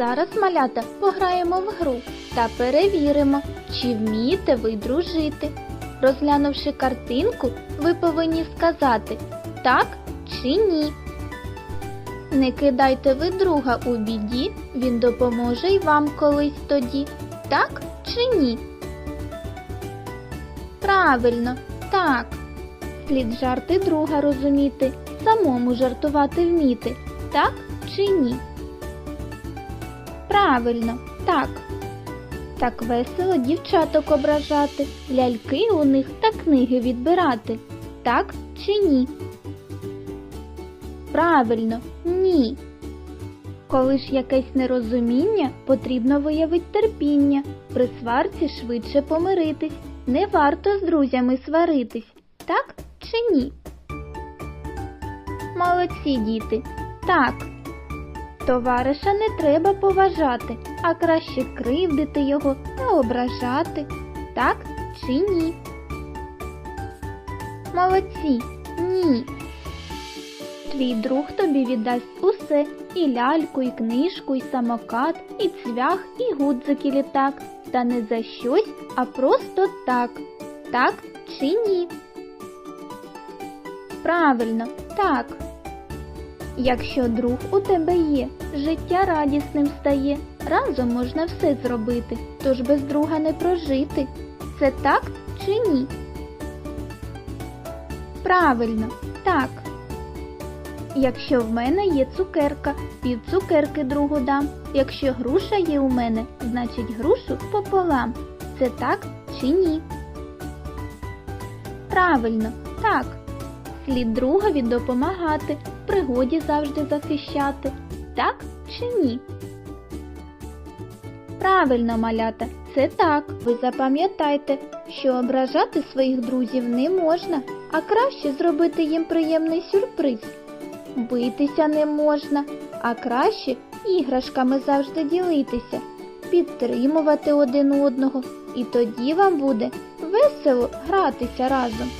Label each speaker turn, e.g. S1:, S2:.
S1: зараз, малята, пограємо в гру та перевіримо, чи вмієте ви дружити. Розглянувши картинку, ви повинні сказати так чи ні. Не кидайте ви друга у біді, він допоможе й вам колись тоді. Так чи ні? Правильно, так. Слід жарти друга розуміти, самому жартувати вміти, так чи ні? Правильно, так. Так весело дівчаток ображати, ляльки у них та книги відбирати. Так чи ні? Правильно, ні. Коли ж якесь нерозуміння, потрібно виявити терпіння, при сварці швидше помиритись, не варто з друзями сваритись, так чи ні? Молодці діти, так. Товариша не треба поважати, а краще кривдити його та ображати, так чи ні? Молодці, ні. Твій друг тобі віддасть усе і ляльку, і книжку, і самокат, і цвях, і гудзик, і літак, та не за щось, а просто так. Так чи ні? Правильно, так. Якщо друг у тебе є, життя радісним стає, разом можна все зробити, тож без друга не прожити. Це так чи ні? Правильно, так. Якщо в мене є цукерка, пів цукерки другу дам. Якщо груша є у мене, значить грушу пополам. Це так чи ні? Правильно, так. Слід другові допомагати, пригоді завжди захищати. Так чи ні? Правильно, малята, це так. Ви запам'ятайте, що ображати своїх друзів не можна, а краще зробити їм приємний сюрприз. Битися не можна, а краще іграшками завжди ділитися, підтримувати один одного, і тоді вам буде весело гратися разом.